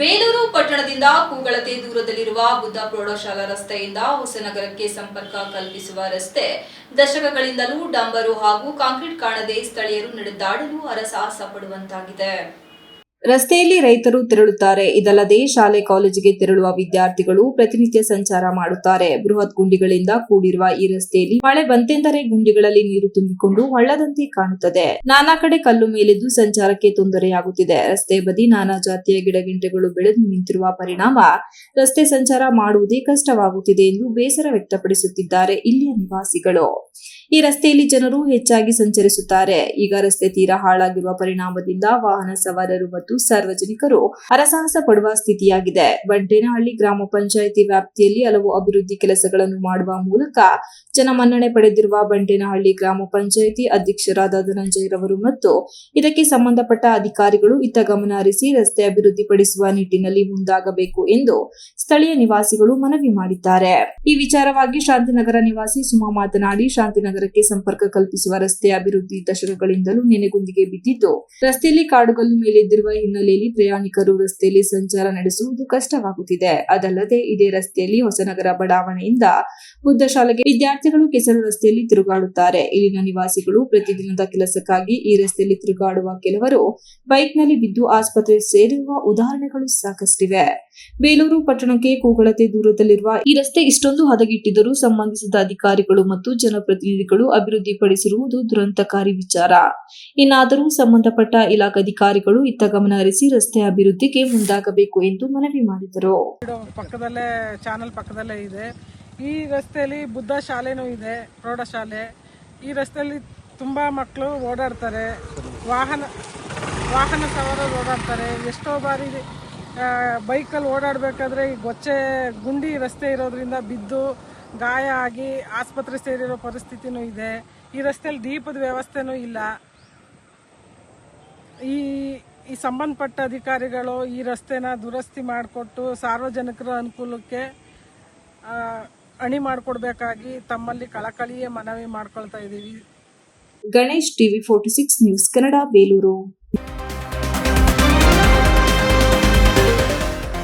ಬೇಲೂರು ಪಟ್ಟಣದಿಂದ ಕೂಗಳತೆ ದೂರದಲ್ಲಿರುವ ಬುದ್ಧ ಪ್ರೌಢಶಾಲಾ ರಸ್ತೆಯಿಂದ ಹೊಸನಗರಕ್ಕೆ ಸಂಪರ್ಕ ಕಲ್ಪಿಸುವ ರಸ್ತೆ ದಶಕಗಳಿಂದಲೂ ಡಂಬರು ಹಾಗೂ ಕಾಂಕ್ರೀಟ್ ಕಾಣದೆ ಸ್ಥಳೀಯರು ನಡೆದಾಡಲು ಹರಸಾಹಸ ಪಡುವಂತಾಗಿದೆ. ರಸ್ತೆಯಲ್ಲಿ ರೈತರು ತೆರಳುತ್ತಾರೆ. ಇದಲ್ಲದೆ ಶಾಲೆ, ಕಾಲೇಜಿಗೆ ತೆರಳುವ ವಿದ್ಯಾರ್ಥಿಗಳು ಪ್ರತಿನಿತ್ಯ ಸಂಚಾರ ಮಾಡುತ್ತಾರೆ. ಬೃಹತ್ ಗುಂಡಿಗಳಿಂದ ಕೂಡಿರುವ ಈ ರಸ್ತೆಯಲ್ಲಿ ಮಳೆ ಬಂತೆಂದರೆ ಗುಂಡಿಗಳಲ್ಲಿ ನೀರು ತುಂಬಿಕೊಂಡು ಹಳ್ಳದಂತೆ ಕಾಣುತ್ತದೆ. ನಾನಾ ಕಡೆ ಕಲ್ಲು ಮೇಲೆದ್ದು ಸಂಚಾರಕ್ಕೆ ತೊಂದರೆಯಾಗುತ್ತಿದೆ. ರಸ್ತೆ ಬದಿ ನಾನಾ ಜಾತಿಯ ಗಿಡಗಿಂಟೆಗಳು ಬೆಳೆದು ನಿಂತಿರುವ ಪರಿಣಾಮ ರಸ್ತೆ ಸಂಚಾರ ಮಾಡುವುದೇ ಕಷ್ಟವಾಗುತ್ತಿದೆ ಎಂದು ಬೇಸರ ವ್ಯಕ್ತಪಡಿಸುತ್ತಿದ್ದಾರೆ ಇಲ್ಲಿಯ ನಿವಾಸಿಗಳು. ಈ ರಸ್ತೆಯಲ್ಲಿ ಜನರು ಹೆಚ್ಚಾಗಿ ಸಂಚರಿಸುತ್ತಾರೆ. ಈಗ ರಸ್ತೆ ತೀರಾ ಹಾಳಾಗಿರುವ ಪರಿಣಾಮದಿಂದ ವಾಹನ ಸವಾರರು ಮತ್ತು ಸಾರ್ವಜನಿಕರು ಹರಸಾಹಸ ಪಡುವ ಸ್ಥಿತಿಯಾಗಿದೆ. ಬಂಟೇನಹಳ್ಳಿ ಗ್ರಾಮ ಪಂಚಾಯಿತಿ ವ್ಯಾಪ್ತಿಯಲ್ಲಿ ಹಲವು ಅಭಿವೃದ್ಧಿ ಕೆಲಸಗಳನ್ನು ಮಾಡುವ ಮೂಲಕ ಜನಮನ್ನಣೆ ಪಡೆದಿರುವ ಬಂಟೇನಹಳ್ಳಿ ಗ್ರಾಮ ಪಂಚಾಯಿತಿ ಅಧ್ಯಕ್ಷರಾದ ಧನಂಜಯರವರು ಮತ್ತು ಇದಕ್ಕೆ ಸಂಬಂಧಪಟ್ಟ ಅಧಿಕಾರಿಗಳು ಇತ್ತ ಗಮನ ಹರಿಸಿ ರಸ್ತೆ ಅಭಿವೃದ್ಧಿಪಡಿಸುವ ನಿಟ್ಟಿನಲ್ಲಿ ಮುಂದಾಗಬೇಕು ಎಂದು ಸ್ಥಳೀಯ ನಿವಾಸಿಗಳು ಮನವಿ ಮಾಡಿದ್ದಾರೆ. ಈ ವಿಚಾರವಾಗಿ ಶಾಂತಿನಗರ ನಿವಾಸಿ ಸುಮಾ ಮಾತನಾಡಿ ಶಾಂತಿನಗರಕ್ಕೆ ಸಂಪರ್ಕ ಕಲ್ಪಿಸುವ ರಸ್ತೆ ಅಭಿವೃದ್ಧಿ ದಶಕಗಳಿಂದಲೂ ನೆನೆಗುಂದಿಗೆ ಬಿದ್ದಿದ್ದು, ರಸ್ತೆಯಲ್ಲಿ ಕಾಡುಗಲ್ಲು ಮೇಲೆದ್ದಿರುವ ಹಿನ್ನೆಲೆಯಲ್ಲಿ ಪ್ರಯಾಣಿಕರು ರಸ್ತೆಯಲ್ಲಿ ಸಂಚಾರ ನಡೆಸುವುದು ಕಷ್ಟವಾಗುತ್ತಿದೆ. ಅದಲ್ಲದೆ, ಇದೇ ರಸ್ತೆಯಲ್ಲಿ ಹೊಸನಗರ ಬಡಾವಣೆಯಿಂದ ಬುದ್ಧ ಶಾಲೆಗೆ ವಿದ್ಯಾರ್ಥಿಗಳು ಕೆಸರು ರಸ್ತೆಯಲ್ಲಿ ತಿರುಗಾಡುತ್ತಾರೆ. ಇಲ್ಲಿನ ನಿವಾಸಿಗಳು ಪ್ರತಿದಿನದ ಕೆಲಸಕ್ಕಾಗಿ ಈ ರಸ್ತೆಯಲ್ಲಿ ತಿರುಗಾಡುವ ಕೆಲವರು ಬೈಕ್ನಲ್ಲಿ ಬಿದ್ದು ಆಸ್ಪತ್ರೆ ಸೇರಿರುವ ಉದಾಹರಣೆಗಳು ಸಾಕಷ್ಟಿವೆ. ಬೇಲೂರು ಪಟ್ಟಣಕ್ಕೆ ಕೂಗಳತೆ ದೂರದಲ್ಲಿರುವ ಈ ರಸ್ತೆ ಇಷ್ಟೊಂದು ಹದಗೆಟ್ಟಿದ್ದರೂ ಸಂಬಂಧಿಸಿದ ಅಧಿಕಾರಿಗಳು ಮತ್ತು ಜನಪ್ರತಿನಿಧಿಗಳು ಅಭಿವೃದ್ಧಿಪಡಿಸಿರುವುದು ದುರಂತಕಾರಿ ವಿಚಾರ. ಇನ್ನಾದರೂ ಸಂಬಂಧಪಟ್ಟ ಇಲಾಖಾಧಿಕಾರಿಗಳು ಇತ್ತ ಗಮನ ಹರಿಸಿ ರಸ್ತೆ ಅಭಿವೃದ್ಧಿಗೆ ಮುಂದಾಗಬೇಕು ಎಂದು ಮನವಿ ಮಾಡಿದರು. ಪಕ್ಕದಲ್ಲೇ, ಚಾನಲ್ ಪಕ್ಕದಲ್ಲೇ ಇದೆ. ಈ ರಸ್ತೆಯಲ್ಲಿ ಬುದ್ಧ ಶಾಲೆನೂ ಇದೆ ಪ್ರೌಢಶಾಲೆ ಈ ರಸ್ತೆಯಲ್ಲಿ ತುಂಬ ಮಕ್ಕಳು ಓಡಾಡ್ತಾರೆ. ವಾಹನ ವಾಹನ ಸವಾರರು ಓಡಾಡ್ತಾರೆ. ಎಷ್ಟೋ ಬಾರಿ ಬೈಕಲ್ಲಿ ಓಡಾಡಬೇಕಾದ್ರೆ ಈ ಗೊಚ್ಚೆ ಗುಂಡಿ ರಸ್ತೆ ಇರೋದ್ರಿಂದ ಬಿದ್ದು ಗಾಯ ಆಗಿ ಆಸ್ಪತ್ರೆ ಸೇರಿರೋ ಪರಿಸ್ಥಿತಿನೂ ಇದೆ. ಈ ರಸ್ತೆಯಲ್ಲಿ ದೀಪದ ವ್ಯವಸ್ಥೆನೂ ಇಲ್ಲ. ಈ ಈ ಸಂಬಂಧಪಟ್ಟ ಅಧಿಕಾರಿಗಳು ಈ ರಸ್ತೆನ ದುರಸ್ತಿ ಮಾಡಿಕೊಟ್ಟು ಸಾರ್ವಜನಿಕರ ಅನುಕೂಲಕ್ಕೆ ಅಣಿ ಮಾಡಿಕೊಡ್ಬೇಕಾಗಿ ತಮ್ಮಲ್ಲಿ ಕಳಕಳಿಯೇ ಮನವಿ ಮಾಡ್ಕೊಳ್ತಾ ಇದ್ದೀವಿ. Ganesh TV forty six news Kannada, Belur.